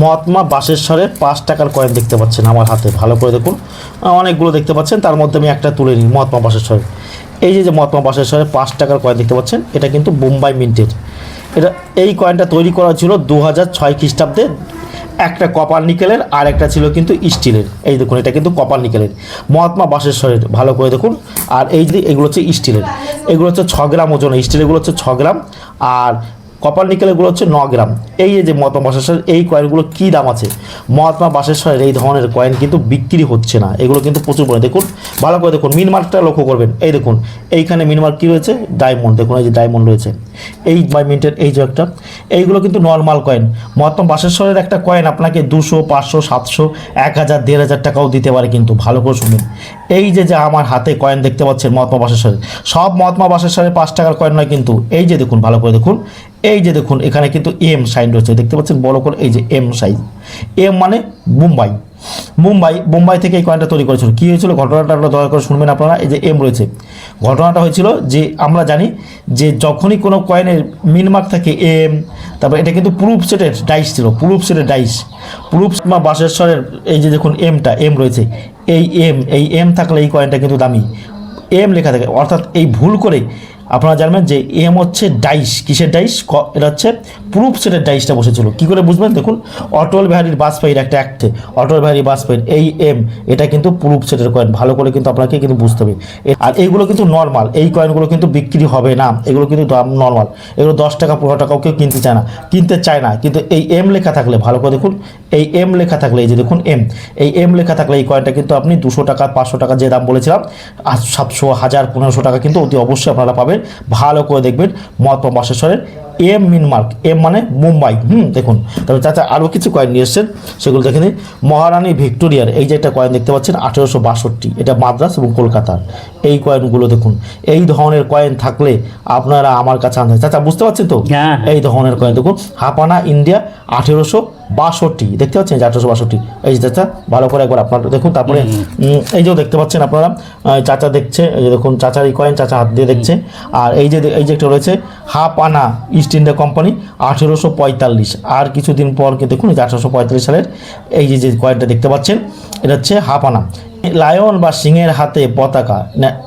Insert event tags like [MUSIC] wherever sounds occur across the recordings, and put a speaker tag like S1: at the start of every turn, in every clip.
S1: মহাত্মা বাসেশ্বরের পাঁচ টাকার কয়েন দেখতে পাচ্ছেন আমার হাতে, ভালো করে দেখুন। অনেকগুলো দেখতে পাচ্ছেন, তার মধ্যে আমি একটা তুলে নিই, মহাত্মা বাসেশ্বরের। এই যে যে মহাত্মা বাসেশ্বরের পাঁচ টাকার কয়েন দেখতে পাচ্ছেন, এটা কিন্তু বোম্বাই মিন্টের। এটা, এই কয়েনটা তৈরি করা ছিল দু হাজার ছয় খ্রিস্টাব্দে, একটা কপার নিকেলের আর একটা ছিল কিন্তু স্টিলের। এই দেখুন, এটা কিন্তু কপার নিকেলের। মহাত্মা বাসেশ্বরের, ভালো করে দেখুন। আর এই যে, এগুলো হচ্ছে স্টিলের। এগুলো হচ্ছে ছ গ্রাম ওজন স্টিলেরগুলো হচ্ছে ছ গ্রাম। আর কপার নিকেলগুলো হচ্ছে ন গ্রাম। এই যে মহাত্মা বাসেশ্বরের এই কয়েনগুলো কী দাম আছে? মহাত্মা বাসেশ্বরের এই ধরনের কয়েন কিন্তু বিক্রি হচ্ছে না। এগুলো কিন্তু প্রচুর পরিমাণে। দেখুন, ভালো করে দেখুন মিনমার্কটা লক্ষ্য করবেন। এই দেখুন, এইখানে মিনমার্ক কী রয়েছে? ডায়মন্ড দেখুন, এই যে ডায়মন্ড রয়েছে। এই মিন্টের এই যে একটা, এইগুলো কিন্তু নর্মাল কয়েন মহাত্মা বাসেশ্বরের একটা কয়েন আপনাকে দুশো, পাঁচশো, সাতশো, এক হাজার, দেড় হাজার টাকাও দিতে পারে কিন্তু, ভালো করে শুনুন। এই যে যে আমার হাতে কয়েন দেখতে পাচ্ছেন মহাত্মা বাসেশ্বরের, সব মহাত্মা বাসেশ্বরের পাঁচ টাকার কয়েন নয় কিন্তু, এই যে দেখুন, ভালো করে দেখুন, এই যে দেখুন, এখানে কিন্তু এম সাইন রয়েছে, দেখতে পাচ্ছেন বড় করে এই যে এম সাইজ এম মানে মুম্বাই। মুম্বাই মুম্বাই থেকে এই কয়েনটা তৈরি করেছিল। কী হয়েছিল? ঘটনাটা আপনারা দয়া করে শুনবেন আপনারা, এই যে এম রয়েছে। ঘটনাটা হয়েছিল যে, আমরা জানি যে যখনই কোনো কয়েনের মিনমার্ক থাকে এম তারপর এটা কিন্তু প্রুফ সেটের ডাইস ছিল প্রুফ সেটের ডাইস প্রুফ বা বাসেশ্বরের এই যে দেখুন এমটা এম রয়েছে। এই এম এই এম থাকলে এই কয়েনটা কিন্তু দামি। এম লেখা থাকে, অর্থাৎ এই ভুল করে আপনারা জানবেন যে এম হচ্ছে ডাইস। কিসের ডাইস? এটা হচ্ছে প্রুফ সেটের ডাইসটা বসেছিল। কি করে বুঝবেন? দেখুন, অটল বিহারীর বাজপেয়ীর একটা অ্যাক্টে অটল বিহারী বাজপেয়ীর এই এম এটা কিন্তু প্রুফ সেটের কয়েন ভালো করে কিন্তু আপনাকে কিন্তু বুঝতে হবে। আর এইগুলো কিন্তু নর্মাল এই কয়েনগুলো কিন্তু বিক্রি হবে না। এগুলো কিন্তু দাম নর্মাল এগুলো দশ টাকা, পনেরো টাকাও কেউ কিনতে চায় না। কিনতে চায় না। কিন্তু এই এম লেখা থাকলে, ভালো করে দেখুন, এই এম লেখা থাকলে, এই যে দেখুন এম এই এম লেখা থাকলে এই কয়েনটা কিন্তু আপনি দুশো টাকা, পাঁচশো টাকা যে দাম বলেছিলাম সাতশো, হাজার, পনেরোশো টাকা কিন্তু অতি অবশ্যই আপনারা পাবেন। ভালো করে দেখবেন মহাত্মা বাসেশ্বরের এম মিনমার্ক এম মানে মুম্বাই হুম দেখুন। তবে চাচা আরও কিছু কয়েন নিয়ে এসছেন সেগুলো দেখে নিন। মহারানী ভিক্টোরিয়ার এই যে একটা কয়েন দেখতে পাচ্ছেন আঠেরোশো বাষট্টি এটা মাদ্রাস এবং কলকাতার। এই কয়েনগুলো দেখুন এই ধরনের কয়েন থাকলে আপনারা আমার কাছে আনতে চাচা বুঝতে পারছেন তো?
S2: হ্যাঁ।
S1: এই ধরনের কয়েন দেখুন হাপানা ইন্ডিয়া আঠেরোশো বাষট্টি দেখতে পাচ্ছেন যে বাষট্টি। এই যে চাচা ভালো করে একবার আপনারা দেখুন তারপরে এই যে দেখতে পাচ্ছেন আপনারা চাচা দেখছে এই যে দেখুন চাচার এই কয়েন চাচা হাত দিয়ে দেখছে। আর এই যে এই যে একটা রয়েছে হাফ আনা ইস্ট ইন্ডিয়া কোম্পানি আঠেরোশো পঁয়তাল্লিশ। আর কিছুদিন পর দেখুন এই যে পঁয়তাল্লিশ সালের এই যে যে কয়েনটা দেখতে পাচ্ছেন এটা হচ্ছে হাপানা। লায়ন বা সিংহের হাতে পতাকা।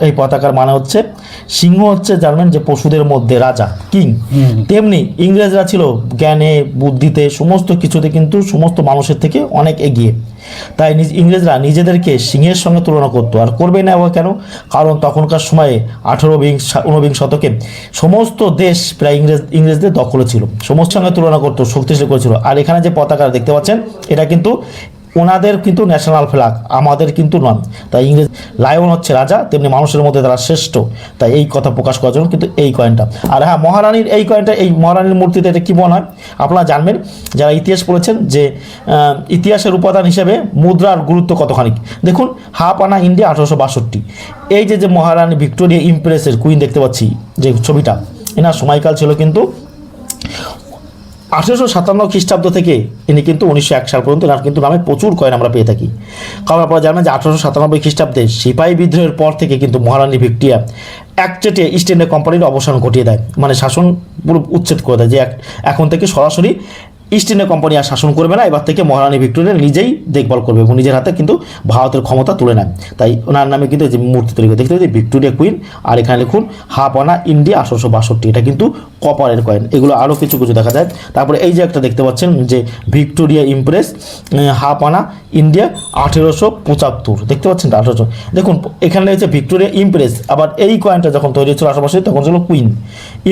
S1: এই পতাকার মানে হচ্ছে সিংহ হচ্ছে জানবেন যে পশুদের মধ্যে রাজা কিং। তেমনি ইংরেজরা ছিল জ্ঞানে বুদ্ধিতে সমস্ত কিছুতে কিন্তু সমস্ত মানুষের থেকে অনেক এগিয়ে। তাই ইংরেজরা নিজেদেরকে সিংহের সঙ্গে তুলনা করতো। আর করবে না কেন? কারণ তখনকার সময়ে আঠেরো বিংশ ঊনবিংশ শতকে সমস্ত দেশ প্রায় ইংরেজ ইংরেজদের দখলে ছিল। সমস্ত সঙ্গে তুলনা করতো শক্তিশালী করেছিল। আর এখানে যে পতাকা দেখতে পাচ্ছেন এটা কিন্তু ওনাদের কিন্তু ন্যাশনাল ফ্ল্যাগ আমাদের কিন্তু নন তাই ইংরেজ লায়ন হচ্ছে রাজা, তেমনি মানুষের মধ্যে তারা শ্রেষ্ঠ। তাই এই কথা প্রকাশ করার জন্য কিন্তু এই কয়েনটা আর হ্যাঁ মহারানীর এই কয়েনটা এই মহারানীর মূর্তিতে এটা কী মনে হয়? আপনারা জানবেন, যারা ইতিহাস পড়েছেন যে ইতিহাসের উপাদান হিসেবে মুদ্রার গুরুত্ব কতখানি। দেখুন হাফ আনা ইন্ডিয়া, আঠারোশো বাষট্টি। এই যে যে মহারানী ভিক্টোরিয়া ইমপ্রেসের কুইন দেখতে পাচ্ছি, যে ছবিটা, এনার সময়কাল ছিল কিন্তু আঠেরোশো সাতান্ন খ্রিস্টাব্দ থেকে ইনি কিন্তু উনিশশো এক সাল পর্যন্ত কিন্তু নামে প্রচুর কয়েন আমরা পেয়ে থাকি। কারণ আপনারা জানেন যে আঠেরোশো সাতানব্বই খ্রিস্টাব্দে সিপাহী বিদ্রোহের পর থেকে কিন্তু মহারানী ভিক্টোরিয়া একচেটে ইস্ট ইন্ডিয়া কোম্পানির অবসান ঘটিয়ে দেয়। মানে শাসন পুরো উচ্ছেদ করে দেয় যে এখন থেকে সরাসরি ইস্ট ইন্ডিয়া কোম্পানি আর শাসন করবে না। এবার থেকে মহারানী ভিক্টোরিয়া নিজেই দেখভাল করবে এবং নিজের হাতে কিন্তু ভারতের ক্ষমতা তুলে নেয় তাই ওনার নামে কিন্তু যে মূর্তি তৈরি করে দেখতে পাচ্ছি ভিক্টোরিয়া কুইন আর এখানে লিখুন হাফ আনা ইন্ডিয়া আঠারোশো বাষট্টি। এটা কিন্তু কপারের কয়েন এগুলো আরও কিছু কিছু দেখা যায়। তারপরে এই যে একটা দেখতে পাচ্ছেন যে Victoria Empress half anna India আঠেরোশো পঁচাত্তর। দেখতে পাচ্ছেন তো আঠেরোশো? দেখুন, এখানে রয়েছে ভিক্টোরিয়া ইমপ্রেস আবার এই কয়েনটা যখন তৈরি হচ্ছিল আশেপাশে তখন ছিল কুইন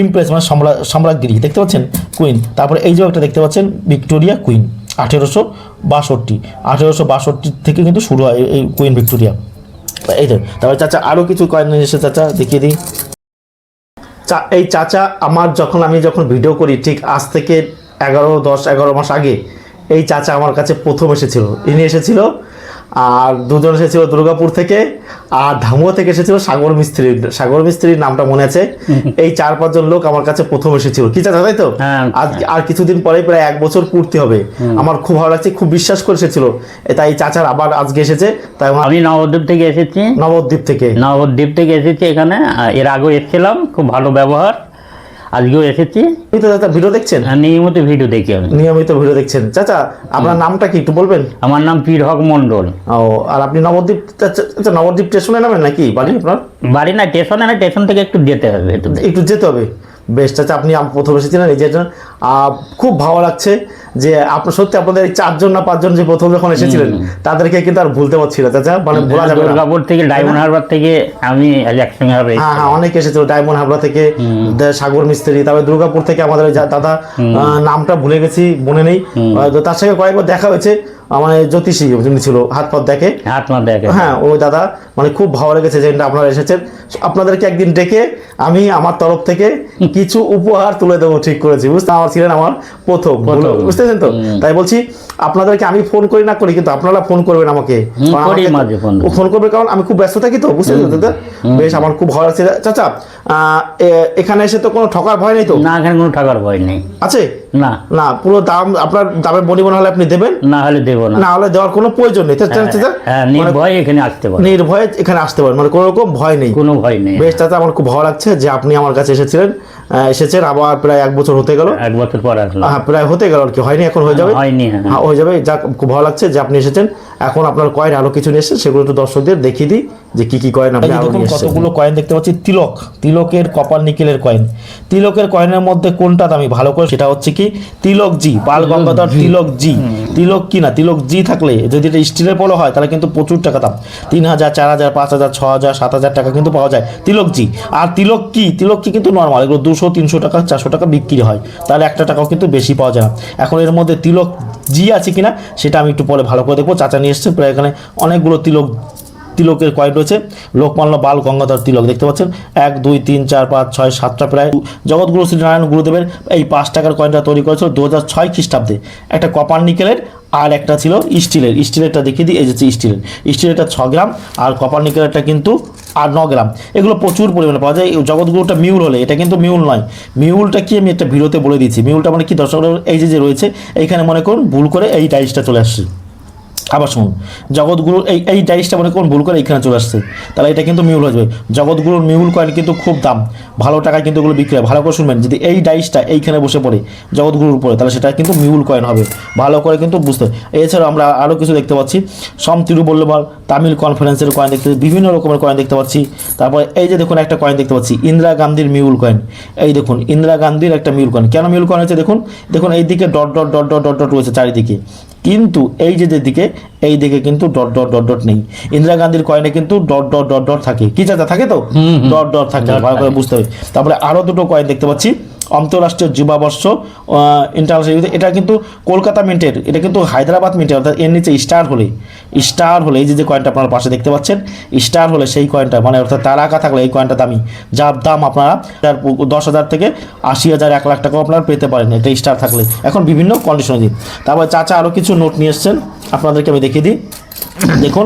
S1: ইমপ্রেস মানে সম্রা সম্রাজ্ঞী দেখতে পাচ্ছেন? কুইন তারপরে এই যে একটা দেখতে পাচ্ছেন ভিক্টোরিয়া কুইন, আঠেরোশো বাষট্টি আঠেরোশো বাষট্টি থেকে কিন্তু শুরু হয় এই- কুইন ভিক্টোরিয়া। এই তো তারপরে চাচা আরও কিছু কয়েন এসে চাচা, দেখিয়ে দিই। চা- এই চাচা আমার যখন আমি যখন ভিডিও করি ঠিক আজ থেকে এগারো, দশ, এগারো মাস আগে, এই চাচা আমার কাছে প্রথম এসেছিল। ইনি এসেছিল আর দুজন এসেছিল দুর্গাপুর থেকে আর ধামুয়া থেকে এসেছিল সাগর মিস্ত্রি। সাগর মিস্ত্রির নামটা মনে আছে? [LAUGHS] এই চার পাঁচজন লোক আমার কাছে প্রথম এসেছিল। কি চাচা তাই তো?
S2: হ্যাঁ।
S1: আজ আর কিছুদিন পরে প্রায় এক বছর পূর্তি হবে। আমার খুব ভালো লাগছে খুব বিশ্বাস করে এসেছিল। তাই চাচার আবার আজকে এসেছে তাই
S2: আমি নবদ্বীপ থেকে এসেছি।
S1: নবদ্বীপ থেকে।
S2: নবদ্বীপ থেকে এসেছি এখানে এর আগেও এসেছিলাম খুব ভালো ব্যবহার। আজকেও এসেছি।
S1: এই তো চাচা ভিডিও দেখছেন?
S2: হ্যাঁ নিয়মিত ভিডিও দেখি আমি।
S1: নিয়মিত ভিডিও দেখছেন। চাচা আপনার নামটা কি একটু বলবেন?
S2: আমার নাম পীর হক মন্ডল
S1: ও আর আপনি নবদ্বীপ আচ্ছা চাচা, নবদ্বীপ স্টেশনে নামেন নাকি? বাড়ি আপনার?
S2: বাড়ি না স্টেশনে না স্টেশন থেকে একটু যেতে হবে
S1: একটু। যেতে হবে। বেশ চাচা আপনি প্রথম এসেছিলেন এই যে খুব ভালো লাগছে। যে আপনার সত্যি আপনাদের এই চারজন না পাঁচজন যে প্রথম যখন এসেছিলেন তাদেরকে কিন্তু আর ভুলতে পারছি না। চাচা মানে ভোলা যাবে না।
S2: দুর্গাপুর থেকে ডায়মন্ড হারবার থেকে আমি একসঙ্গে হবে
S1: হ্যাঁ হ্যাঁ অনেক এসেছিল ডায়মন্ড হাবড়া থেকে সাগর মিস্ত্রি তারপরে দুর্গাপুর থেকে আমাদের দাদা নামটা ভুলে গেছি মনে নেই। তার সঙ্গে কয়েকবার দেখা হয়েছে আমার জ্যোতিষী যিনি ছিল হাত পথ দেখে।
S2: হাত মা দেখে।
S1: হ্যাঁ ওই দাদা মানে খুব ভালো লেগেছে যে আপনারা এসেছেন। আপনাদেরকে একদিন ডেকে আমি আমার তরফ থেকে কিছু উপহার তুলে দেবো ঠিক করেছি। বুঝতে আমার ছিলেন আমার প্রথম।
S2: প্রথম।
S1: বুঝতেছেন তো? তাই বলছি আপনাদেরকে আমি ফোন করি না করি কিন্তু আপনারা ফোন করবেন আমাকে।
S2: ফোন।
S1: করবে কারণ আমি খুব ব্যস্ত থাকি তো বুঝতে তো দাদা বেশ আমার খুব ভয় লাগছে। চাচা আহ, এখানে এসে তো কোনো ঠকার ভয় নেই তো?
S2: না এখানে কোনো ঠকার ভয় নেই।
S1: আছে?
S2: না।
S1: না পুরো দাম আপনার দামের মনে হলে আপনি দেবেন।
S2: না হলে দেবো না।
S1: না হলে দেওয়ার কোনো প্রয়োজন নেই। চাচা
S2: হ্যাঁ
S1: মানে
S2: নির্ভয় এখানে আসতে পারে।
S1: নির্ভয়ে এখানে আসতে পারেন মানে কোনো রকম ভয় নেই।
S2: কোনো ভয় নেই।
S1: বেশ তাতে আমার খুব ভালো লাগছে যে আপনি আমার কাছে এসেছিলেন এসেছেন আবার প্রায় এক বছর হতে গেল।
S2: এক বছর পর আসলো
S1: হ্যাঁ প্রায় হতে গেল আর কি হয়নি এখন হয়ে যাবে?
S2: হয়নি হ্যাঁ।
S1: হ্যাঁ হয়ে যাবে যাক খুব ভালো লাগছে যে আপনি এসেছেন। এখন আপনার কয়েন আরও কিছু নিয়ে সেগুলো একটু দর্শকদের দেখিয়ে দিই যে কি কি কয়েন আপনি আরও কতগুলো কয়েন দেখতে পাচ্ছি তিলক তিলকের কপার নিকেলের কয়েন তিলকের কয়েনের মধ্যে কোনটা দামি? ভালো করে সেটা হচ্ছে কি তিলক জি বাল গঙ্গাধর তিলক জি। তিলক কি না? তিলক জি থাকলে যদি এটা স্টিলের পলো হয় তাহলে কিন্তু প্রচুর টাকা দাম। তিন হাজার চার হাজার পাঁচ হাজার ছ হাজার সাত হাজার টাকা কিন্তু পাওয়া যায়। তিলক জি। আর তিলক কি? তিলক কি কিন্তু নর্মাল এগুলো দুশো তিনশো টাকা চারশো টাকা বিক্রি হয়। তাহলে একটা টাকাও কিন্তু বেশি পাওয়া যায় না। এখন এর মধ্যে তিলক জি আছে কিনা সেটা আমি একটু পরে ভালো করে দেখব। চাচা নিয়ে এসছে প্রায় এখানে অনেকগুলো তিলক, তিলকের কয়েন রয়েছে। লোকমান্য বাল গঙ্গাধর তিলক দেখতে পাচ্ছেন। এক, দুই, তিন, চার, পাঁচ, ছয়, সাতটা প্রায়। জগৎগুরু শ্রীনারায়ণ গুরুদেবের এই পাঁচ টাকার কয়েনটা তৈরি করেছিল দু হাজার ছয় খ্রিস্টাব্দে। একটা কপার নিকেলের আর একটা ছিল স্টিলের। স্টিলেরটা দেখিয়ে দিই, এই যে স্টিলের। স্টিলেরটা ছ গ্রাম আর কপার নিকেলেরটা কিন্তু আর ন গ্রাম। এগুলো প্রচুর পরিমাণে পাওয়া যায়। জগৎগুরুটা মিউল হলে, এটা কিন্তু মিউল নয়। মিউলটা কি আমি একটা ভিডিওতে বলে দিয়েছি। মিউলটা মানে কি দর্শক এই যে যে রয়েছে, এইখানে মনে করুন, ভুল করে এই ডাইসটা চলে আসছে। আবার শুনুন জগৎগুরুর এই এই ডাইসটা মনে করুন ভুল করে এইখানে চলে আসছে। তাহলে এটা কিন্তু মিউল হয়ে যাবে। জগৎগুরুর মিউল কয়েন কিন্তু খুব দাম, ভালো টাকায় কিন্তু ওগুলো বিক্রি হয়। ভালো করে শুনবেন, যদি এই ডাইসটা এইখানে বসে পড়ে জগৎগুরুর উপরে, তাহলে সেটা কিন্তু মিউল কয়েন হবে। ভালো করে কিন্তু বুঝতে। এছাড়াও আমরা আরও কিছু দেখতে পাচ্ছি। সম তিরুবল্লভার তামিল কনফারেন্সের কয়েন দেখতে, বিভিন্ন রকমের কয়েন দেখতে পাচ্ছি। তারপরে এই যে দেখুন একটা কয়েন দেখতে পাচ্ছি, ইন্দিরা গান্ধীর মিউল কয়েন। এই দেখুন, ইন্দিরা গান্ধীর একটা মিউল কয়েন। কেন মিউল কয়েন হচ্ছে দেখুন? দেখুন এই দিকে dot dot dot dot dot dot রয়েছে চারিদিকে। কিন্তু এই যে দিকে এই দিকে কিন্তু ডট ডট ডট ডট নেই। ইন্দিরা গান্ধীর কয়েনে কিন্তু ডট ডট ডট ডট থাকে। কি চাচা থাকে তো? ডট ডট থাকে। ভালো করে বুঝতে হবে। তারপরে আরও দুটো কয়েন দেখতে পাচ্ছি। অন্তরাষ্ট্রীয় যুবাবর্ষ ইন্টারন্যাশনাল এটা কিন্তু কলকাতা মিন্টের, এটা কিন্তু হায়দ্রাবাদ মিন্টের, অর্থাৎ এর নিচে স্টার হলে স্টার হলে, এই যে যে কয়েনটা আপনার পাশে দেখতে পাচ্ছেন স্টার হলে সেই কয়েনটা মানে অর্থাৎ তার আঁকা থাকলে এই কয়েনটা দামি, যার দাম আপনারা দশ হাজার থেকে আশি হাজার, এক লাখ টাকাও আপনারা পেতে পারেন, এটা স্টার থাকলে। এখন বিভিন্ন কন্ডিশনে দিন। তারপর চাচা আরও কিছু নোট নিয়ে এসছেন, আপনাদেরকে আমি দেখিয়ে দিই। দেখুন,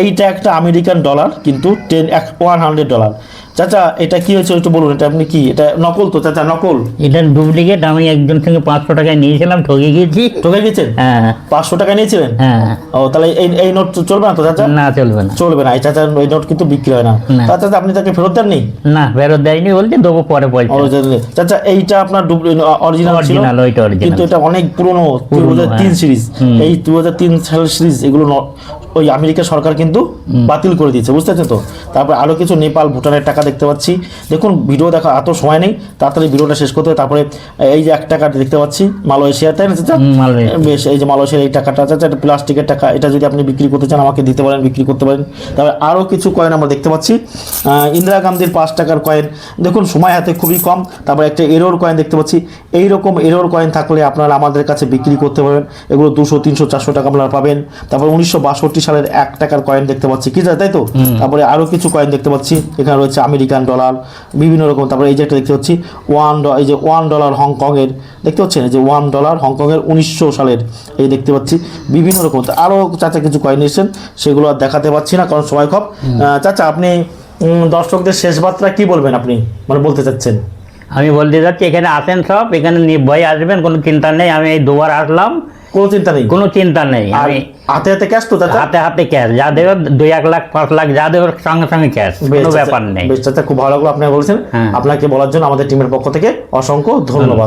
S1: এইটা একটা আমেরিকান ডলার কিন্তু টেন এক ওয়ান হান্ড্রেড ডলার চাচা এটা কি হয়েছে একটু বলুন এটা আপনি কি? এটা নকল তো চাচা নকল।
S2: এটা ডুপ্লিকেট আমি একজন থেকে পাঁচশো টাকায় নিয়েছিলাম ঠকে গিয়েছি।
S1: ঠকে গেছেন
S2: হ্যাঁ।
S1: পাঁচশো টাকা নিয়েছিলেন?
S2: হ্যাঁ।
S1: ও তাহলে এই এই নোট চলবে না তো চাচা?
S2: না চলবে না।
S1: চলবে না এই চাচা এই নোট কিন্তু বিক্রি হয় না। চাচা আপনি তাকে ফেরত দেননি?
S2: না ফেরত দেয়নি বলছে দেবো পরে পয়সা
S1: চাচা এইটা আপনার অরিজিনাল
S2: Original, ওইটা original।
S1: কিন্তু এটা অনেক পুরনো দু হাজার তিন
S2: হ্যাঁ।
S1: সিরিজ এই দু হাজার তিন সাল সিরিজ এগুলো ওই আমেরিকা সরকার কিন্তু বাতিল করে দিয়েছে বুঝতে পারছেন তো? তারপর আরও কিছু নেপাল ভুটানের টাকা দেখতে পাচ্ছি। দেখুন ভিডিও দেখা এত সময় নেই। তাড়াতাড়ি ভিডিওটা শেষ করতে হবে। তারপরে এই যে এক টাকা দেখতে পাচ্ছি মালয়েশিয়া তাই না চাচা? বেশ এই যে মালয়েশিয়ার এই টাকাটা চাচা এটা প্লাস্টিকের টাকা এটা যদি আপনি বিক্রি করতে চান আমাকে দিতে পারেন বিক্রি করতে পারেন। তারপরে আরও কিছু কয়েন আমরা দেখতে পাচ্ছি। ইন্দিরা গান্ধীর পাঁচ টাকার কয়েন দেখুন সময় হাতে খুবই কম। তারপরে একটা এরোর কয়েন দেখতে পাচ্ছি। এই রকম এরোর কয়েন থাকলে আপনারা আমাদের কাছে বিক্রি করতে পারবেন। এগুলো দুশো তিনশো চারশো টাকা আপনারা পাবেন। তারপর উনিশশো বাষট্টি সালের এক টাকার কয়েন দেখতে পাচ্ছি। কি তাই তো? তারপরে আরও কিছু কয়েন দেখতে পাচ্ছি। এখানে রয়েছে আমেরিকান ডলার বিভিন্ন রকম। তারপরে এই যে একটা দেখতে পাচ্ছি ওয়ান এই যে ওয়ান ডলার হংকংয়ের। দেখতে পাচ্ছেন? এই যে ওয়ান ডলার হংকংয়ের উনিশশো সালের। এই দেখতে পাচ্ছি বিভিন্ন রকম। আরও চাচা কিছু কয়েন এসেছেন সেগুলো আর দেখাতে পাচ্ছি না কারণ সময় খুব। চাচা আপনি দর্শকদের শেষ বার্তা কি বলবেন আপনি? মানে বলতে চাচ্ছেন।
S2: আমি বলতে যাচ্ছি এখানে আসেন সব এখানে নির্ভয় আসবেন কোনো চিন্তা নেই আমি এই দুবার আসলাম।
S1: কোনো চিন্তা নেই?
S2: কোনো চিন্তা নেই আমি
S1: হাতে হাতে ক্যাশ তো
S2: হাতে হাতে ক্যাশ যা দেবে দুই এক লাখ পাঁচ লাখ যা দেবে সঙ্গে সঙ্গে ক্যাশ কোনো ব্যাপার নেই।
S1: বেশ খুব ভালো লাগল আপনি বলছেন।
S2: হ্যাঁ।
S1: আপনাকে বলার জন্য আমাদের টিমের পক্ষ থেকে অসংখ্য ধন্যবাদ।